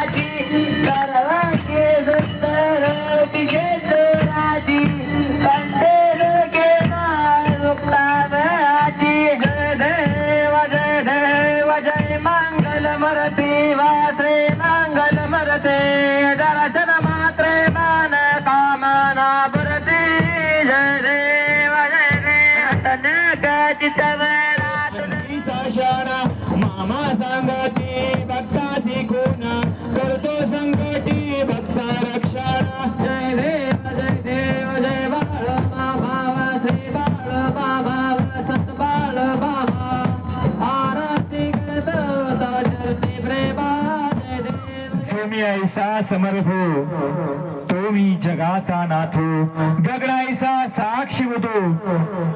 प्रेम कृपा जयाची सर्वांचे समर्थ हो। तो मी जगाचा नाथो गगडायसा साक्षी होतो।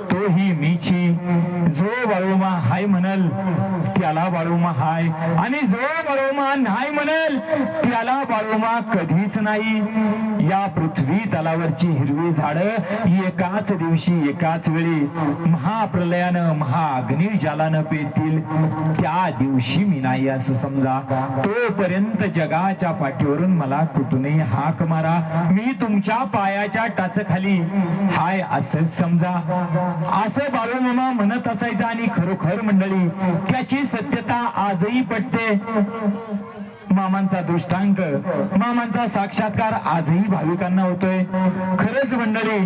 तोही मी बाळूमा हाय म्हणल त्याला बाळूमा हाय. आणि जो बाळूमा नाही म्हणल त्याला बाळूमा कधीच नाही. या पृथ्वी तलावरची हिरवी झाड एकाच दिवशी एकाच वेळी महाप्रलयानं महाअग्नी जालानं त्या दिवशी मी नाही असं समजा. तोपर्यंत जगाच्या पाठीवरून मला कुठूनही हाक मारा. मी तुमच्या पायाच्या टाचखाली. हाय असंच समजा. असं बाळूमामा म्हणत असायचं आणि खरोखर मंडळी त्याची सत्यता आजही पटते. मामांचा दृष्टांक मामांचा साक्षात्कार आजही भाविकांना होतोय. खरंच मंडळी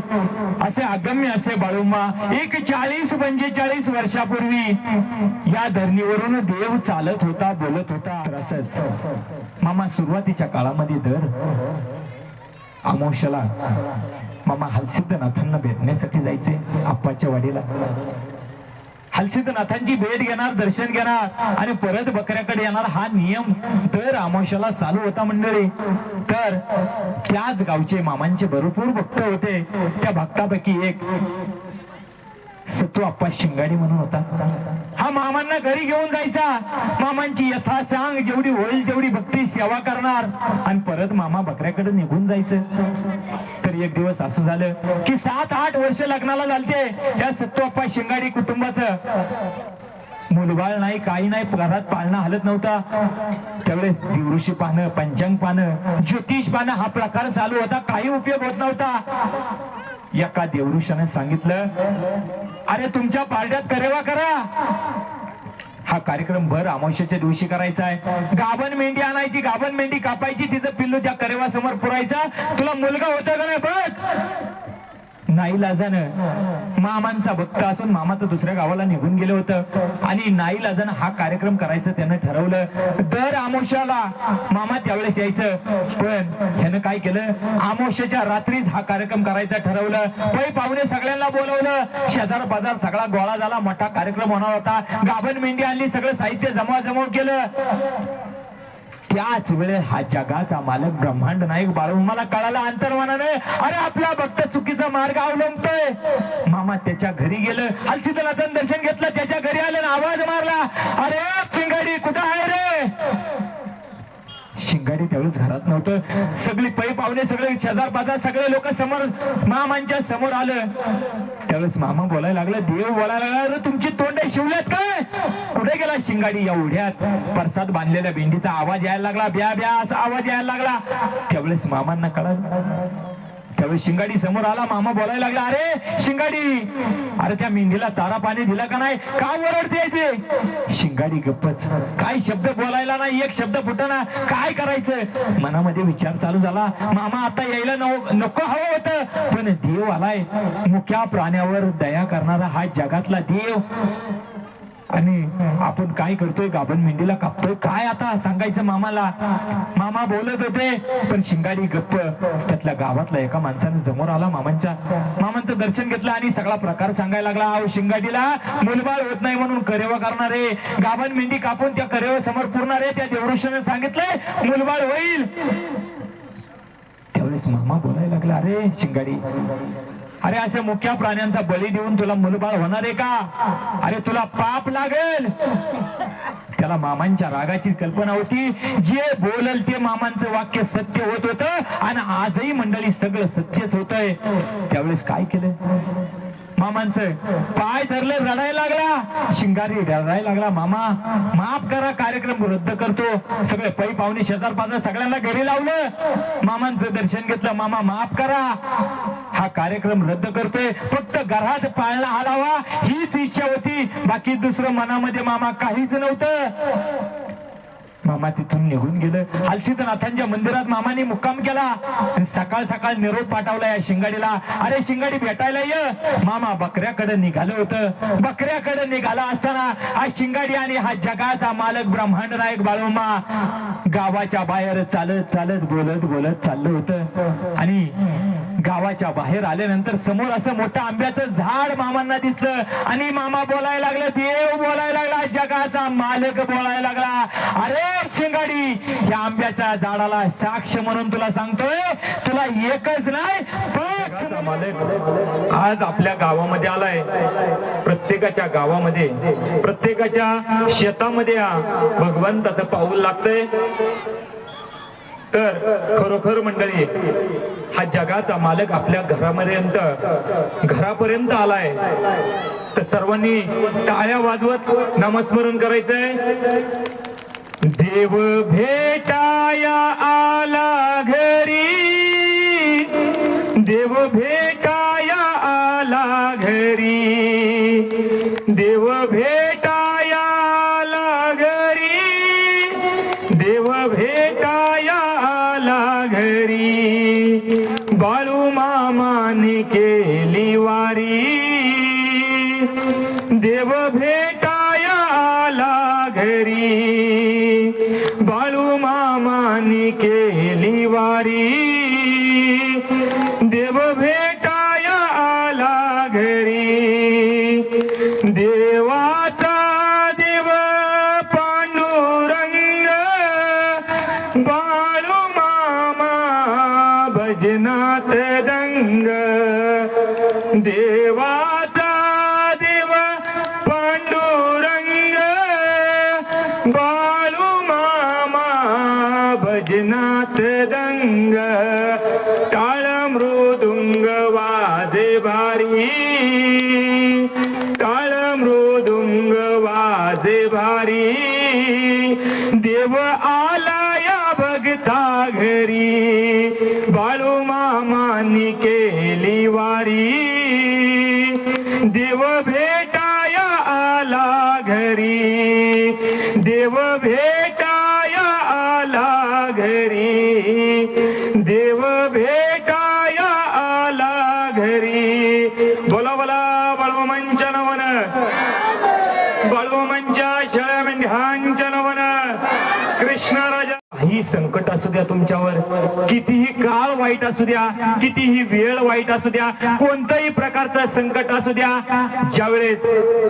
असे अगम्य असे बाळूमा एक चाळीस पंचेचाळीस वर्षापूर्वी या धरणीवरून देव चालत होता बोलत होता. असंच मामा सुरुवातीच्या काळामध्ये दर अमोशाला मामा हलसिद्धनाथांना भेटण्यासाठी जायचे आप्पाच्या वाडीला. हलसिद्धनाथांची भेट घेणार दर्शन घेणार आणि परत बकऱ्याकडे येणार हा नियम दर अमावश्याला चालू होता मंडळी. तर त्याच गावचे मामांचे भरपूर भक्त होते. त्या भक्तापैकी एक सत्तू आप्पा शिंगाडी म्हणून होता. हा मामांना घरी घेऊन जायचा. मामांची यथा सांग जेवढी होईल तेवढी भक्ती सेवा करणार. आणि परत मामा बकऱ्याकडे निघून जायचं. तर एक दिवस असं झालं की सात आठ वर्ष लग्नाला झालते. या सत्तू आप्पा शिंगाडी कुटुंबाचं. मुलबाळ नाही काही नाही घरात पाळणं हलत नव्हता. त्यावेळेस दिवृषी पानं पंचांग पानं ज्योतिष पानं हा प्रकार चालू होता. काही उपयोग होत नव्हता. एका देवऋषाने सांगितलं अरे तुमच्या पार्ट्यात करेवा करा. हा कार्यक्रम भर अमावश्याच्या दिवशी करायचा आहे. गाभण मेंढी आणायची गाभण मेंढी कापायची तिचं पिल्लू त्या करेवा समोर पुरायचा. तुला मुलगा होता का नाही बघ? नाईलाजानं मामांचा भक्त असून मामा तर दुसऱ्या गावाला निघून गेलं होतं. आणि नाईलाजानं हा कार्यक्रम करायचं त्यानं ठरवलं. दर आमोशाला मामा त्यावेळेस यायचं. पण ह्यानं काय केलं? आमोशाच्या रात्रीच हा कार्यक्रम करायचा ठरवलं. पै पाहुणे सगळ्यांना बोलवलं. शेजार बाजार सगळा गोळा झाला. मोठा कार्यक्रम होणार होता. गाभण मेंढी आणली. सगळं साहित्य जमाजमव केलं. त्याच वेळे हा जगाचा मालक ब्रह्मांड नाईक बाळू. मला कळालं अंतर्मनाने अरे आपला भक्त चुकीचा मार्ग अवलंबतोय. मामा त्याच्या घरी गेलं. हलसीतनाथन दर्शन घेतलं. त्याच्या घरी आलं ना आवाज मारला. अरे शिंगाडी कुठं आहे रे? शिंगाडी त्यावेळेस घरात नव्हतं. सगळी पै पाहुणे सगळे शेजार पाजार सगळे लोक समोर मामांच्या समोर आलं. त्यावेळेस मामा बोलायला लागला देव बोलायला लागला "अरे, तुमची तोंड शिवल्यात काय? कुठे गेला शिंगाडी या परसाद बांधलेल्या भेंडीचा आवाज यायला लागला ब्या ब्या असा आवाज यायला लागला. त्यावेळेस मामांना कळालं त्यावेळी शिंगाडी समोर आला मामा बोलायला लागला अरे शिंगाडी अरे त्या मेंढीला चारा पाणी दिला का नाही? का ओरडते ते शिंगाडी गप्पच काय शब्द बोलायला नाही एक शब्द फुटना काय करायचं? मनामध्ये विचार चालू झाला मामा आता यायला नको हवं होतं पण देव आलाय मुख्या प्राण्यावर दया करणारा हा जगातला देव. आणि आपण काय करतोय? गाभण मेंढीला कापतोय. काय आता सांगायचं मामाला? मामा बोलत होते पण शिंगाडी गप्प त्यातल्या गावातला एका माणसाने समोर आला मामांच्या. मामांचं दर्शन घेतलं आणि सगळा प्रकार सांगायला लागला. अहो शिंगाडीला मुलबाळ होत नाही म्हणून करेवा करणारे गाभण मेंढी कापून त्या करेवा समोर पुरणारे त्या देवऋषाने सांगितलंय मुलबाळ होईल. त्यावेळेस मामा बोलायला लागला अरे शिंगाडी अरे अशा मुख्या प्राण्यांचा बळी देऊन तुला मुलबाळ होणार आहे का? अरे तुला पाप लागेल. त्याला मामांच्या रागाची कल्पना होती. जे बोलल ते मामांचं वाक्य सत्य होत होतं आणि आजही मंडळी सगळं सत्यच होतंय. त्यावेळेस काय केलं? मामांचं पाय धरले रडायला लागला. शिंगारी रडायला लागला मामा. माफ करा कार्यक्रम रद्द करतो. सगळे पै पाहुणे शेजार पाजार सगळ्यांना घरी लावलं. मामांचं दर्शन घेतलं मामा माफ करा. हा कार्यक्रम रद्द करतोय. फक्त घरात पाळणा हलावा हीच इच्छा होती. बाकी दुसरं मनामध्ये मामा काहीच नव्हतं. मामा तिथून निघून गेलं. हलसिद्धनाथांच्या मंदिरात मामाने मुक्काम केला. आणि सकाळ सकाळ निरोप पाठवला या शिंगाडीला. अरे शिंगाडी भेटायला ये. मामा बकऱ्याकडे निघालं होतं. बकऱ्याकडे निघाला असताना हा शिंगाडी आणि हा जगाचा मालक ब्रह्मांड नायक बाळोमा गावाच्या बाहेर चालत चालत बोलत बोलत चाललं होतं. आणि गावाच्या बाहेर आल्यानंतर समोर असं मोठं आंब्याचं झाड मामांना दिसलं. आणि मामा बोलायला लागलं देव बोलायला लागला जगाचा मालक बोलायला लागला. अरे शिंगाडी या आंब्याच्या झाडाला साक्ष म्हणून तुला सांगतोय तुला एकच नाही पाच मालक आज आपल्या गावामध्ये आलाय. प्रत्येकाच्या गावामध्ये प्रत्येकाच्या शेतामध्ये भगवंताचं पाऊल लागतंय. तर खरोखर मंडळी हा जगाचा मालक आपल्या घरापर्यंत घरापर्यंत आलाय. तर सर्वांनी टाळ्या वाजवत नामस्मरण करायचंय. देव भेटाया आला घरी. देव भेट मामाने केली वारी. देव भेटाया आला घरी. बाळू मामाने केली वारी. देव भेटाया आला घरी. देव भजनात दंग टाळ मृदुंग वाजे भारी। टाळ मृदुंग वाजे भारी। देव आलाया भगता घरी। बाळू मामानी केली वारी। देव भेटाया आला घरी। देव भे असू द्या तुमच्यावर. कितीही काळ वाईट असू द्या कितीही वेळ वाईट असू द्या कोणत्याही प्रकारचं संकट असू द्या ज्यावेळेस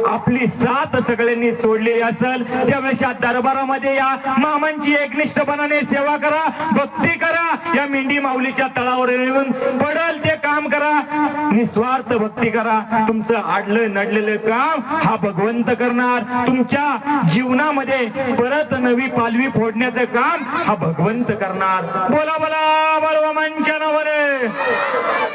आपली साथ सगळ्यांनी सोडलेली असेल त्यावेळेस या दरबारामध्ये या मामांची एकनिष्ठपणाने सेवा करा भक्ती करा या मेंढी माऊलीच्या तळावर येऊन पडल ते काम करा. निस्वार्थ भक्ती करा. तुमचं आडलं नडलेलं काम हा भगवंत करणार. तुमच्या जीवनामध्ये परत नवी पालवी फोडण्याचं काम हा भगवंत करणार. बोला बोला बळवा मंचनावर